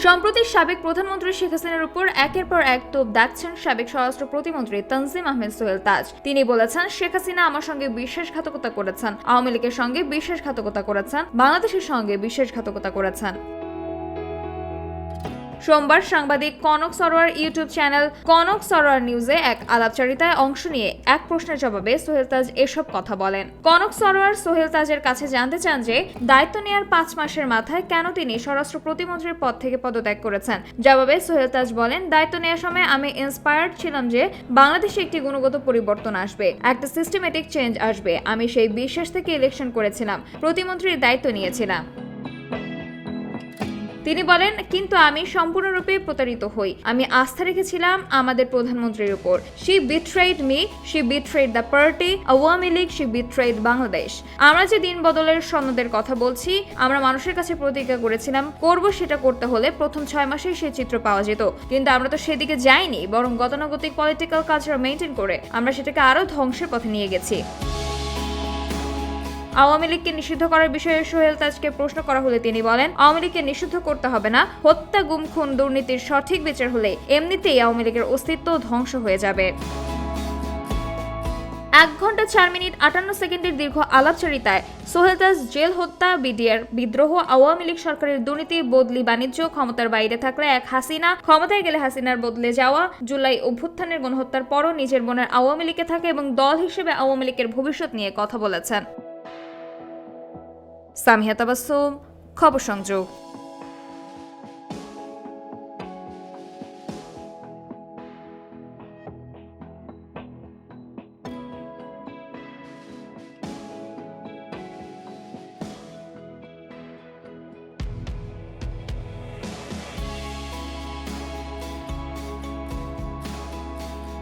সম্প্রতি সাবেক প্রধানমন্ত্রী শেখ হাসিনার উপর একের পর এক তোপ দাগছেন সাবেক স্বরাষ্ট্র প্রতিমন্ত্রী তনজিম আহমেদ সোহেল তাজ। তিনি বলেছেন, শেখ হাসিনা আমার সঙ্গে বিশ্বাসঘাতকতা করেছেন, আওয়ামী লীগের সঙ্গে বিশ্বাসঘাতকতা করেছেন, বাংলাদেশের সঙ্গে বিশ্বাসঘাতকতা করেছেন। সোমবার সাংবাদিক কনক সরোয়ার ইউটিউব চ্যানেল কনক সরোয়ার নিউজে এক আলাপচারিতায় অংশ নিয়ে এক প্রশ্নের জবাবে সোহেল তাজ এসব কথা বলেন। কনক সরোয়ার সোহেল তাজের কাছে জানতে চান যে, দায়িত্ব নেওয়ার পাঁচ মাসের মাথায় কেন তিনি স্বরাষ্ট্র প্রতিমন্ত্রীর পদ থেকে পদত্যাগ করেছেন? জবাবে সোহেল তাজ বলেন, দায়িত্ব নেওয়ার সময় আমি ইন্সপায়ার্ড ছিলাম যে, বাংলাদেশে একটি গুণগত পরিবর্তন আসবে, একটা সিস্টেমেটিক চেঞ্জ আসবে। আমি সেই বিশ্বাস থেকে ইলেকশন করেছিলাম, প্রতিমন্ত্রীর দায়িত্ব নিয়েছিলাম। তিনি বলেন, কিন্তু আমি সম্পূর্ণরূপে প্রতারিত হই। আমি আস্থা রেখেছিলাম আমাদের প্রধানমন্ত্রীর উপর। She betrayed me she betrayed the party Awami League she betrayed Bangladesh আমরা যে দিন বদলের সনদের কথা বলছি, আমরা মানুষের কাছে প্রতিজ্ঞা করেছিলাম, করব সেটা করতে হলে প্রথম ছয় মাসে সে চিত্র পাওয়া যেত। কিন্তু আমরা তো সেদিকে যাইনি, বরং গতানুগতিক পলিটিক্যাল কালচার মেনটেন করে আমরা সেটাকে আরও ধ্বংসের পথে নিয়ে গেছি। আওয়ামী লীগকে নিষিদ্ধ করার বিষয়ে সোহেল তাজকে প্রশ্ন করা হলে তিনি বলেন, আওয়ামী লীগকে নিষিদ্ধ করতে হবে না, হত্যা গুম খুন দুর্নীতির সঠিক বিচার হলে এমনিতেই আওয়ামী লীগের অস্তিত্ব ধ্বংস হয়ে যাবে। এক ঘণ্টা চার মিনিট আটান্ন সেকেন্ডের দীর্ঘ আলাপচারিতায় সোহেল তাজ জেল হত্যা, বিডিআর বিদ্রোহ, আওয়ামী লীগ সরকারের দুর্নীতি, বদলি, বাণিজ্য, ক্ষমতার বাইরে থাকলে এক হাসিনা, ক্ষমতায় গেলে হাসিনার বদলে যাওয়া, জুলাই অভ্যুত্থানের গণহত্যার পরও নিজের মনের আওয়ামী লীগে থাকে এবং দল হিসেবে আওয়ামী লীগের ভবিষ্যৎ নিয়ে কথা বলেছেন। সামিয়া তাবাসুম খবর সংযোগ।